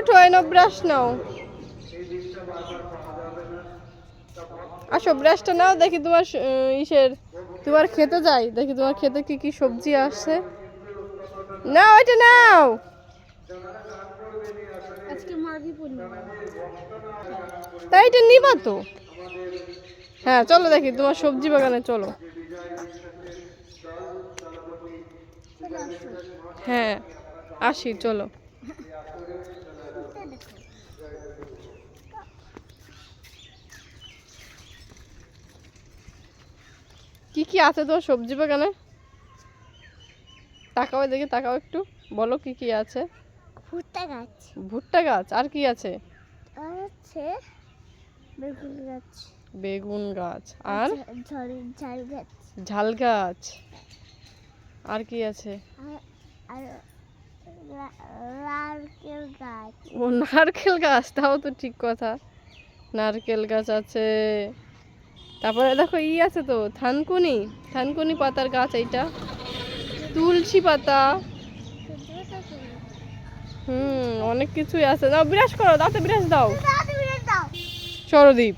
ওঠো এনো ব্রাশ নাও। আসো ব্রাশটা নাও দেখি তোমার ইসের তোমার খেতে যাই দেখি তোমার খেতে কি কি সবজি আসছে। নাও তাই এটা নিবা তো। হ্যাঁ চলো দেখি তোমার সবজি বাগানে চলো। হ্যাঁ আসি চলো। কি আছে তোমার সবজি বাগানে? তাকাও দেখি তাকাও একটু। বলো কি কি আছে? ভুট্টা গাছ। ভুট্টা গাছ আর কি আছে? আর হচ্ছে বেগুন গাছ। বেগুন গাছ আর? ঝাল গাছ। ঝাল গাছ। আর কি আছে? আর নারকেল গাছ। ও নারকেল গাছ তাও তো ঠিক কথা। নারকেল গাছ আছে। তারপরে দেখো ই আছে তো থানকুনি থানকুনি পাতার গাছ এইটা। তুলসী পাতা। হুম অনেক কিছুই আছে। দাও বিরাজ করো দাঁতে বিরাজ দাও। সরদীপ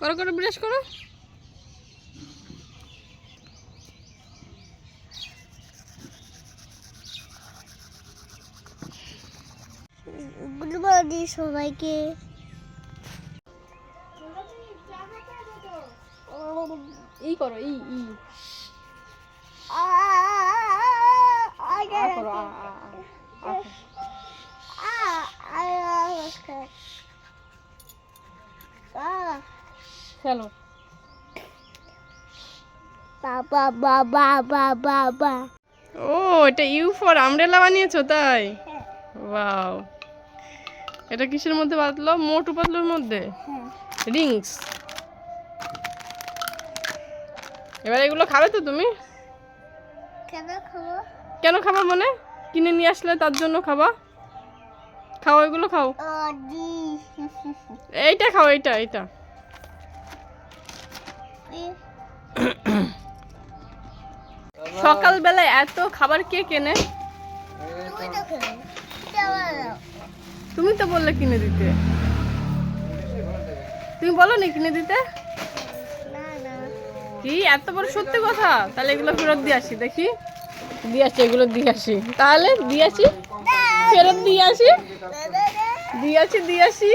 করো করো বিরাজ করো। গুড সবাইকে। ই করো ই ই করো খেলো বাবা বাবা বাবা বাবা ও এটা ইউ ফর আমরেলা বানিয়েছো তাই? ওয়াও। এটা কিসের মধ্যে বাঁধলো মোটু পাতলুর মধ্যে? হ্যাঁ। রিংস। এবার এগুলো খাবে তো তুমি? কেন খাব? কেন খাবা মনে? কিনে নিয়ে আসলে তার জন্য খাবা? খাও এগুলো খাও। এইটা খাও এইটা এইটা। সকালবেলায় এত খাবার কে কেনে? তুমি তো বললে কিনে দিতে। তুমি বলো নি কিনে দিতে? না না। কি? এত বড় সত্যি কথা? তাহলে এগুলো ফেরত দিয়ে আসি দেখি। দিয়ে আসি এগুলো দিয়ে আসি। তাহলে দিয়ে আসি? ফেরত দিয়ে আসি? দিয়ে আসি দিয়ে আসি?